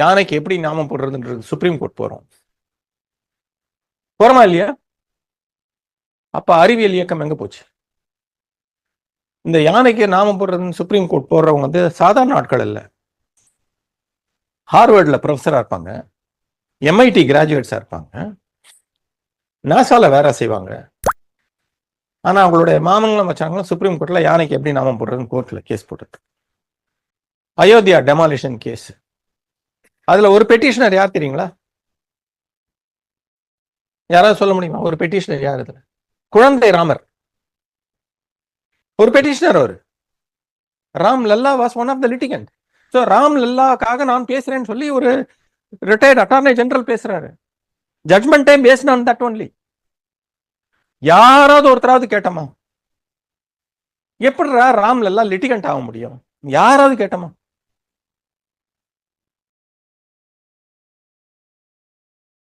யானைக்கு எப்படி நாமம் போடுறதுன்றது சுப்ரீம் கோர்ட் போறோம். போறோமா இல்லையா? அப்ப அறிவியல் இயக்கம் எங்க போச்சு? இந்த யானைக்கு நாமம் போடுறதுன்னு சுப்ரீம் கோர்ட் போடுறவங்க வந்து சாதாரண ஆட்கள் இல்லை ஹார்வர்டில் ப்ரொஃபஸராக இருப்பாங்க. எம்ஐடி கிராஜுவேட்ஸாக இருப்பாங்க. நாசாவில் வேற செய்வாங்க. ஆனால் அவங்களுடைய மாமங்களும் வச்சாங்களும் சுப்ரீம் கோர்ட்டில் யானைக்கு எப்படி நாமம் போடுறதுன்னு கோர்ட்டில் கேஸ் போட்டது அயோத்தியா டெமாலிஷன் கேஸ் அதுல ஒரு பெட்டிஷனர் யார் தெரியுங்களா? யாராவது சொல்ல முடியுமா? ஒரு பெட்டிஷனர் யார் இதுல? குழந்தை ராமர். ஒரு petitioner our. Ram Lalla was one of the litigant so Ram லல்லாக்காக நான் பேசுறேன்னு சொல்லி ஒரு ரிட்டையர்ட் அட்டார்னி ஜெனரல் பேசுறாரு. Judgment time based on that only யாராவது ஒருத்தராவது கேட்டோமா? எப்படிரா ராம் லல்லா லிட்டிகன்ட் ஆக முடியும்? யாராவது கேட்டோமா?